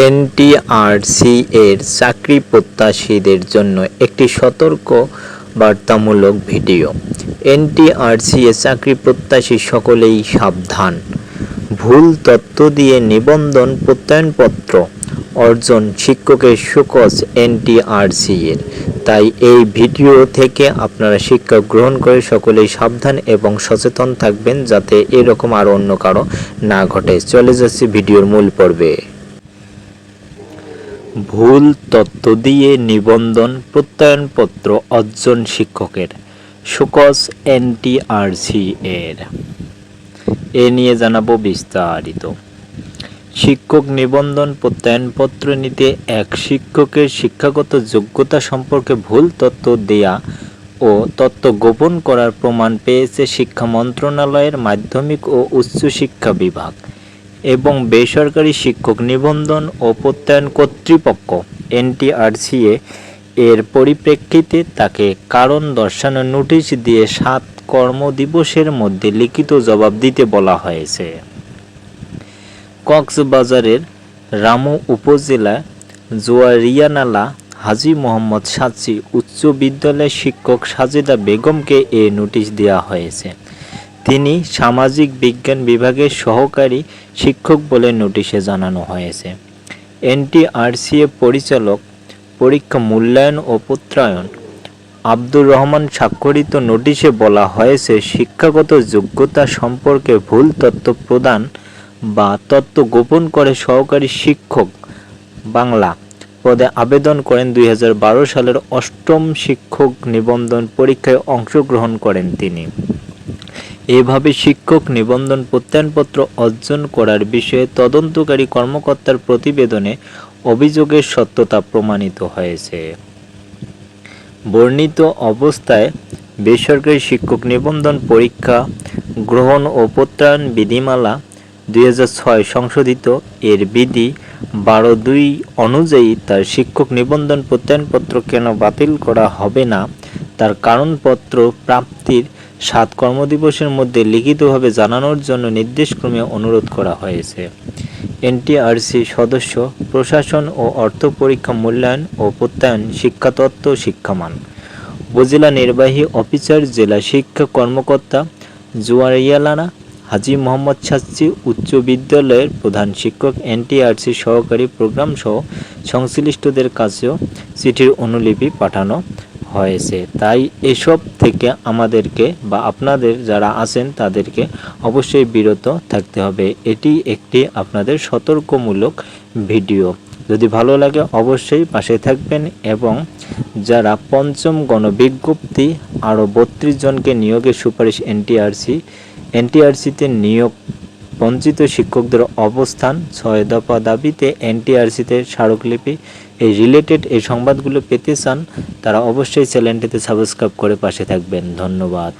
NTRC এর চাকরি প্রত্যাশীদের জন্য একটি সতর্ক বার্তামূলক ভিডিও। এনটিআরসি এর চাকরি প্রত্যাশী সকলেই সাবধান। ভুল তথ্য দিয়ে নিবন্ধন প্রত্যয়নপত্র অর্জন শিক্ষকের সুকজ এনটিআরসি এর। তাই এই ভিডিও থেকে আপনারা শিক্ষা গ্রহণ করে সকলেই সাবধান এবং সচেতন থাকবেন যাতে এরকম আর অন্য কারও না ঘটে। চলে যাচ্ছি ভিডিওর মূল পর্বে। ভুল তথ্য দিয়ে নিবন্ধন প্রত্যয়নপত্র অর্জন শিক্ষকের, সুকস এনটিআরসি এর এ নিয়ে জানাব বিস্তারিত। শিক্ষক নিবন্ধন প্রত্যয়নপত্র নিতে এক শিক্ষকের শিক্ষাগত যোগ্যতা সম্পর্কে ভুল তথ্য দেয়া ও তথ্য গোপন করার প্রমাণ পেয়েছে শিক্ষা মন্ত্রণালয়ের মাধ্যমিক ও উচ্চশিক্ষা বিভাগ। এবং বেসরকারি শিক্ষক নিবন্ধন ও প্রত্যয়ন কর্তৃপক্ষ, এনটিআরসিএ, এর পরিপ্রেক্ষিতে তাকে কারণ দর্শানোর নোটিশ দিয়ে সাত কর্মদিবসের মধ্যে লিখিত জবাব দিতে বলা হয়েছে। কক্সবাজারের রামু উপজেলা জোয়ারিয়ানালা হাজী মোহাম্মদ সাচি উচ্চ বিদ্যালয়ের শিক্ষক সাজেদা বেগমকে এ নোটিশ দেওয়া হয়েছে। তিনি সামাজিক বিজ্ঞান বিভাগের সহকারী শিক্ষক বলে নোটিশে জানানো হয়েছে। এনটিআরসিএ পরিচালক, পরীক্ষা মূল্যায়ন ও প্রত্যায়ন, আব্দুর রহমান স্বাক্ষরিত নোটিশে বলা হয়েছে, শিক্ষাগত যোগ্যতা সম্পর্কে ভুল তথ্য প্রদান বা তথ্য গোপন করে সহকারী শিক্ষক বাংলা পদে আবেদন করেন দুই হাজার বারো সালের অষ্টম শিক্ষক নিবন্ধন পরীক্ষায় অংশগ্রহণ করেন তিনি। এভাবে শিক্ষক নিবন্ধন প্রত্যয়নপত্র অর্জন করার বিষয়ে তদন্তকারী কর্মকর্তার প্রতিবেদনে অভিযোগের সত্যতা প্রমাণিত হয়েছে। বর্ণিত অবস্থায় বেসরকারি শিক্ষক নিবন্ধন পরীক্ষা, গ্রহণ ও প্রত্যয়ন বিধিমালা দুই হাজার ছয় সংশোধিত। এর বিধি বারো দুই অনুযায়ী তার শিক্ষক নিবন্ধন প্রত্যয়নপত্র কেন বাতিল করা হবে না, তার কারণপত্র প্রাপ্তির সাত কর্মদিবসের মধ্যে লিখিতভাবে জানানোর জন্য নির্দেশক্রমে অনুরোধ করা হয়েছে। এনটিআরসি সদস্য, প্রশাসন ও অর্থ পরীক্ষা মূল্যায়ন ও প্রত্যয়ন শিক্ষাতত্ত্ব শিক্ষামান। উপজেলা নির্বাহী অফিসার, জেলা শিক্ষা কর্মকর্তা জুয়ারিয়ালানা হাজি মোহাম্মদ সাচ্চি উচ্চ বিদ্যালয়ের প্রধান শিক্ষক, এনটিআরসি সহকারী প্রোগ্রাম সহ সংশ্লিষ্টদের কাছেও চিঠির অনুলিপি পাঠানো হয়েছে। তাই এসব থেকে আমাদেরকে বা আপনাদের যারা আছেন তাদেরকে অবশ্যই বিরত থাকতে হবে। এটি একটি আপনাদের সতর্কমূলক ভিডিও। যদি ভালো লাগে অবশ্যই পাশে থাকবেন এবং যারা পঞ্চম গণবিজ্ঞপ্তি আরও বত্রিশ জনকে নিয়োগের সুপারিশ এনটিআরসি, এনটিআরসিতে নিয়োগ বঞ্চিত শিক্ষকদের অবস্থান ছয় দফা দাবিতে এনটিআরসিতে স্মারকলিপি। এই রিলেটেড এই সংবাদগুলো পেতে চান, তারা অবশ্যই চ্যানেলটিতে সাবস্ক্রাইব করে পাশে থাকবেন। ধন্যবাদ।